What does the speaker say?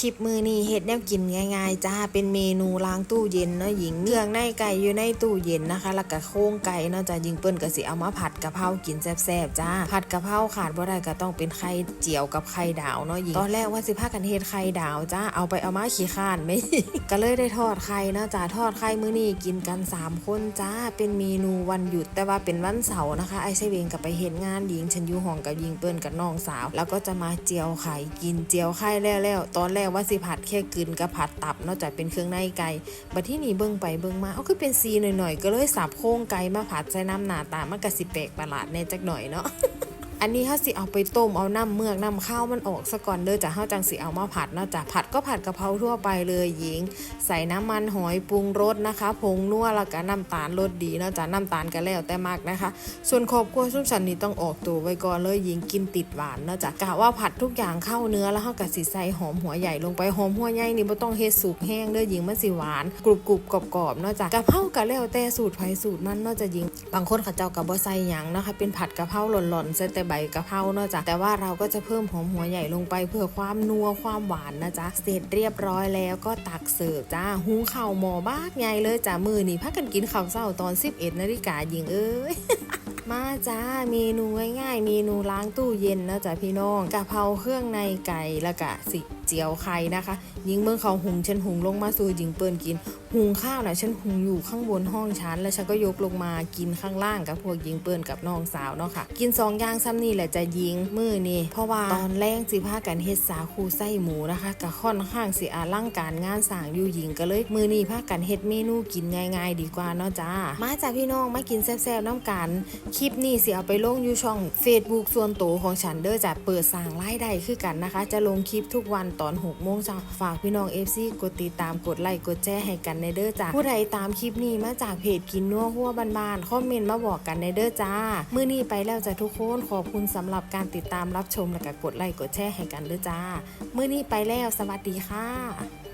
คลิปมือนี่เฮ็ดแนวกินง่ายๆจ้าเป็นเมนูล้างตู้เย็นเนาะหญิงเครื่องในไก่อยู่ในตู้เย็นนะคะ แล้วก็โครงไก่เนาะจ้าหญิงเปิ้นก็สิเอามาผัดกะเพรากินแซ่บๆจ้าผัดกะเพราขาดบ่ได้ก็ต้องเป็นไข่เจียวกับไข่ดาวเนาะหญิงตอนแรกว่าสิพากันเฮ็ดไข่ดาวจ้าเอาไปเอามาขี้ข้านไม่ก็เลยได้ทอดไข่เนาะจ้าทอดไข่มื้อนี้กินกันสามคนจ้าเป็นเมนูวันหยุดแต่ว่าเป็นวันเสาร์นะคะไอ้ไซเวงก็ไปเฮ็ดงานหญิงฉันอยู่ห้องกับหญิงเปิ้นกับน้องสาว แล้วก็จะมาเจียวไข่กินเจียวไข่แล้วแล้วตอนแรกว่าสิผัดแค่กึนกับผัดตับนอกจากเป็นเครื่องในไก่บัดที่นี่เบิ่งไปเบิ่งมาเอาคือเป็นซีหน่อยๆ ก็เลยสับโค้งไก่มาผัดใส่น้ำหนาตามันก็สิแปลกประหลาดแน่จักหน่อยเนาะ อันนี้ถ้าสิเอาไปต้มเอาน้ำเมือกน้ำข้าวมันออกซะก่อนเด้อจ้ะเฮาจังสิเอามาผัดเนาะจ้ะผัดก็ผัดกะเพราทั่วไปเลยหญิง ใส่น้ำมันหอยปรุงรสนะคะผงนัวแล้วก็น้ำตาลรสดีเนาะจ้ะน้ำตาลก็แล้วแต่มากนะคะ ส่วนครอบครัวชุ่มฉันนี่ต้องออกตัวไว้ก่อนเลยหญิงกินติดหวานเนาะจ้ะกะว่าผัดทุกอย่างเข้าเนื้อแล้วเฮาก็สิใส่หอมหัวใหญ่ลงไปหอมหัวใหญ่นี่บ่ต้องเฮ็ดสุกแห้งเด้อหญิงมันสิหวานกรุบกรุบกรอบๆเนาะจ้ะกะเพราก็แล้วแต่สูตรไผสูตรมันเนาะจ้ะหญิง บางคนเขาเจ้าก็บ่ใส่หยังนะคะเป็นผัดกะเพราหล่อนๆใส่แต่ใบกะเพราเนาะจ้ะแต่ว่าเราก็จะเพิ่มหอมหัวใหญ่ลงไปเพื่อความนัวความหวานนะจ๊ะเสร็จเรียบร้อยแล้วก็ตักเสิร์ฟจ้าหุงข้าวหมอบากใหญ่เลยจ้ะมือนี่พักกันกินข้าวเช้าตอน 11นาฬิกายิงเอ้ย มาจ้าเมนูง่ายๆเมนูล้างตู้เย็นนะจ๊ะพี่น้องกะเพราเครื่องในไก่แล้วก็สิเจียวไข่นะคะยิงเมื่อเขาหุงฉันหุงลงมาสู่ยิงเปิ้นกิน หุงข้าวนะฉันหุงอยู่ข้างบนห้องฉันแล้วฉันก็ยกลงมากินข้างล่างกับพวกยิงเปิ้นกับน้องสาวเนาะค่ะกินสองอย่างซ้ำนี่แหละจะยิงมือนี่เพราะว่าตอนแรกสิพากันเฮ็ดสาคูไส้หมูนะคะกะค่อนข้างสิอาลังการงานสางอยู่ยิงก็เลย มือนี่พากันเฮ็ดเมนูกินง่าย ๆ ดีกว่าเนาะจ้ามาจากพี่น้องมากินแซ่บๆน้ำกันคลิปนี้เสิเอาไปลงอยู่ช่อง Facebook ส่วนตัวของฉันเด้อจะเปิดสร้างรายได้คือกันนะคะ จะลงคลิปทุกวันตอน6โมงเช้าฝากพี่น้อง FC กดติดตามกดไลค์กดแชร์ให้กันในเด้อจ้าผู้ใดตามคลิปนี้มาจากเพจกินนัวหัวบ้านๆคอมเมนต์มาบอกกันในเด้อจ้ามื้อนี้ไปแล้วจ้ะทุกคนขอบคุณสำหรับการติดตามรับชมและก็กดไลค์กดแชร์ให้กันเด้อจ้ามื้อนี้ไปแล้วสวัสดีค่ะ